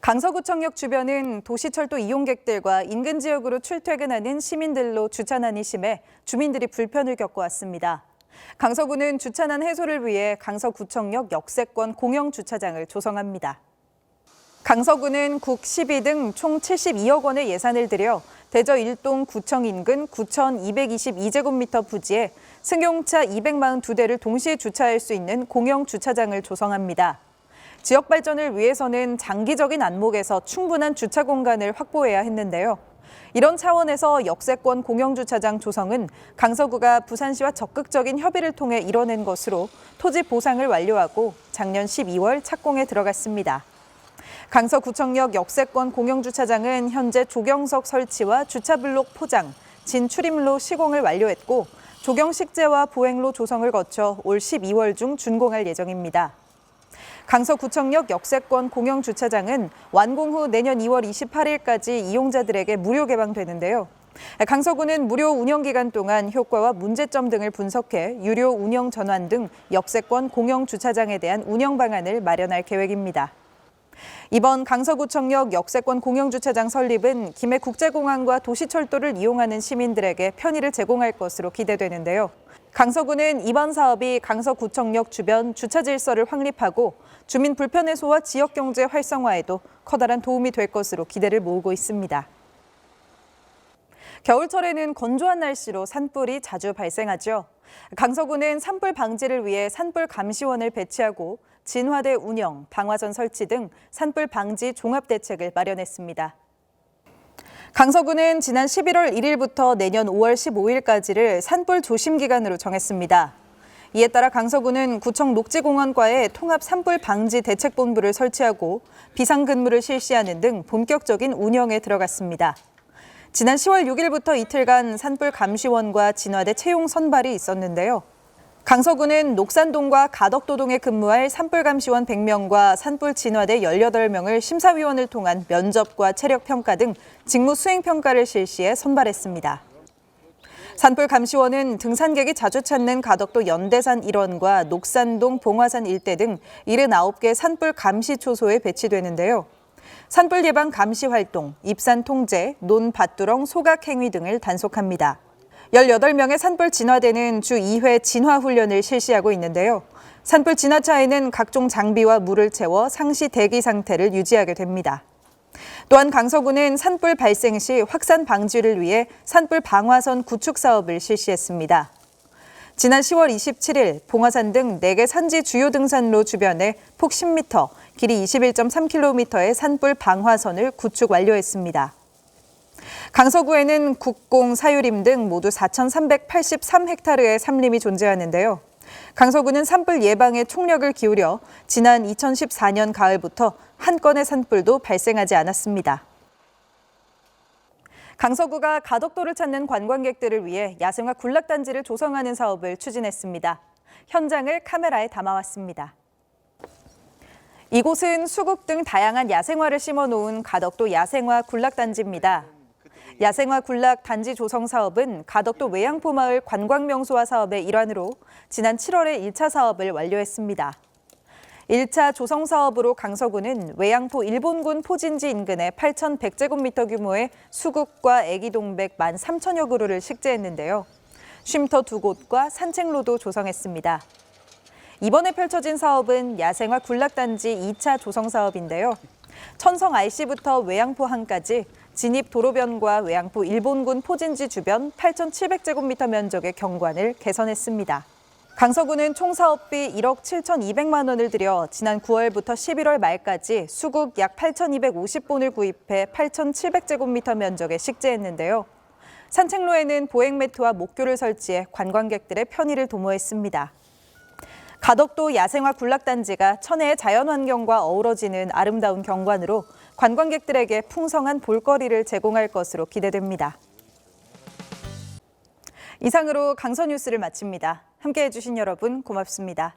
강서구청역 주변은 도시철도 이용객들과 인근 지역으로 출퇴근하는 시민들로 주차난이 심해 주민들이 불편을 겪어왔습니다. 강서구는 주차난 해소를 위해 강서구청역 역세권 공영 주차장을 조성합니다. 강서구는 국 12등 총 72억 원의 예산을 들여 대저 1동 구청 인근 9,222제곱미터 부지에 승용차 242대를 동시에 주차할 수 있는 공영 주차장을 조성합니다. 지역 발전을 위해서는 장기적인 안목에서 충분한 주차 공간을 확보해야 했는데요. 이런 차원에서 역세권 공영주차장 조성은 강서구가 부산시와 적극적인 협의를 통해 이뤄낸 것으로 토지 보상을 완료하고 작년 12월 착공에 들어갔습니다. 강서구청역 역세권 공영주차장은 현재 조경석 설치와 주차블록 포장, 진출입로 시공을 완료했고 조경식재와 보행로 조성을 거쳐 올 12월 중 준공할 예정입니다. 강서구청역 역세권 공영주차장은 완공 후 내년 2월 28일까지 이용자들에게 무료 개방되는데요. 강서구는 무료 운영 기간 동안 효과와 문제점 등을 분석해 유료 운영 전환 등 역세권 공영 주차장에 대한 운영 방안을 마련할 계획입니다. 이번 강서구청역 역세권 공영주차장 설립은 김해 국제공항과 도시철도를 이용하는 시민들에게 편의를 제공할 것으로 기대되는데요. 강서구는 이번 사업이 강서구청역 주변 주차 질서를 확립하고 주민 불편 해소와 지역 경제 활성화에도 커다란 도움이 될 것으로 기대를 모으고 있습니다. 겨울철에는 건조한 날씨로 산불이 자주 발생하죠. 강서구는 산불 방지를 위해 산불 감시원을 배치하고 진화대 운영, 방화선 설치 등 산불 방지 종합 대책을 마련했습니다. 강서구는 지난 11월 1일부터 내년 5월 15일까지를 산불 조심 기간으로 정했습니다. 이에 따라 강서구는 구청 녹지공원과의 통합 산불 방지 대책본부를 설치하고 비상 근무를 실시하는 등 본격적인 운영에 들어갔습니다. 지난 10월 6일부터 이틀간 산불 감시원과 진화대 채용 선발이 있었는데요. 강서구는 녹산동과 가덕도동에 근무할 산불 감시원 100명과 산불 진화대 18명을 심사위원을 통한 면접과 체력 평가 등 직무 수행 평가를 실시해 선발했습니다. 산불 감시원은 등산객이 자주 찾는 가덕도 연대산 일원과 녹산동 봉화산 일대 등 79개 산불 감시 초소에 배치되는데요. 산불 예방 감시 활동, 입산 통제, 논 밭두렁 소각 행위 등을 단속합니다. 18명의 산불 진화대는 주 2회 진화 훈련을 실시하고 있는데요. 산불 진화차에는 각종 장비와 물을 채워 상시 대기 상태를 유지하게 됩니다. 또한 강서구는 산불 발생 시 확산 방지를 위해 산불 방화선 구축 사업을 실시했습니다. 지난 10월 27일 봉화산 등 4개 산지 주요 등산로 주변에 폭 10m, 길이 21.3km의 산불 방화선을 구축 완료했습니다. 강서구에는 국공, 사유림 등 모두 4,383헥타르의 산림이 존재하는데요. 강서구는 산불 예방에 총력을 기울여 지난 2014년 가을부터 한 건의 산불도 발생하지 않았습니다. 강서구가 가덕도를 찾는 관광객들을 위해 야생화 군락단지를 조성하는 사업을 추진했습니다. 현장을 카메라에 담아왔습니다. 이곳은 수국 등 다양한 야생화를 심어놓은 가덕도 야생화 군락단지입니다. 야생화 군락 단지 조성 사업은 가덕도 외양포 마을 관광 명소화 사업의 일환으로 지난 7월에 1차 사업을 완료했습니다. 1차 조성 사업으로 강서구는 외양포 일본군 포진지 인근에 8,100제곱미터 규모의 수국과 애기동백 1만 3천여 그루를 식재했는데요. 쉼터 두 곳과 산책로도 조성했습니다. 이번에 펼쳐진 사업은 야생화 군락단지 2차 조성 사업인데요. 천성 IC부터 외양포 항까지 진입 도로변과 외양포 일본군 포진지 주변 8,700제곱미터 면적의 경관을 개선했습니다. 강서구는 총 사업비 1억 7,200만 원을 들여 지난 9월부터 11월 말까지 수국 약 8,250본을 구입해 8,700제곱미터 면적에 식재했는데요. 산책로에는 보행 매트와 목교를 설치해 관광객들의 편의를 도모했습니다. 가덕도 야생화 군락단지가 천혜의 자연환경과 어우러지는 아름다운 경관으로 관광객들에게 풍성한 볼거리를 제공할 것으로 기대됩니다. 이상으로 강서 뉴스를 마칩니다. 함께해 주신 여러분 고맙습니다.